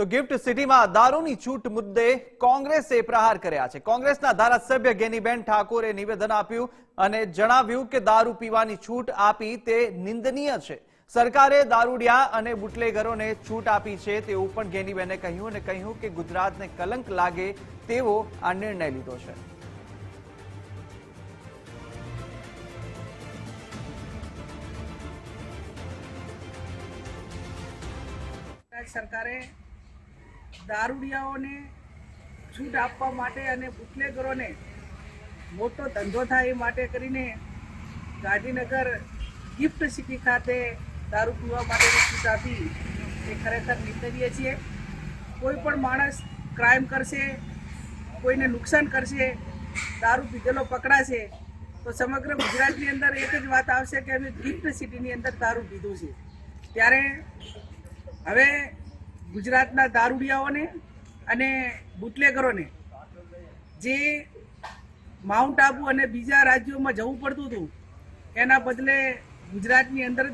તો ગિફ્ટ સિટીમાં દારૂની છૂટ મુદ્દે કોંગ્રેસે પ્રહાર કર્યા છે. કોંગ્રેસના ધારાસભ્ય ગેનીબેન ઠાકોરે નિવેદન આપ્યું અને જણાવ્યું કે દારૂ પીવાની છૂટ આપી તે નિંદનીય છે. સરકારે દારૂડિયા અને બુટલેગરોને છૂટ આપી છે તેવું પણ ગેનીબેને કહ્યું અને કહ્યું કે ગુજરાતને કલંક લાગે તેવો આ નિર્ણય લીધો છે. સરકારે દારૂડિયાઓને છૂટ આપવા માટે અને બુટલેગરોને મોટો ધંધો થાય એ માટે કરીને ગાંધીનગર ગિફ્ટ સિટી ખાતે દારૂ પીવા માટેની છૂટ આપી એ ખરેખર નિંદનીય છીએ. કોઈ પણ માણસ ક્રાઇમ કરશે, કોઈને નુકસાન કરશે, દારૂ પીધેલો પકડાશે, તો સમગ્ર ગુજરાતની અંદર એક જ વાત આવશે કે અમે ગિફ્ટ સિટીની અંદર દારૂ પીધું છે. ત્યારે હવે ગુજરાતના દારૂડિયાઓને અને બુટલેગરોને જે માઉન્ટ આબુ અને બીજા રાજ્યોમાં જવું પડતું હતું, એના બદલે ગુજરાતની અંદર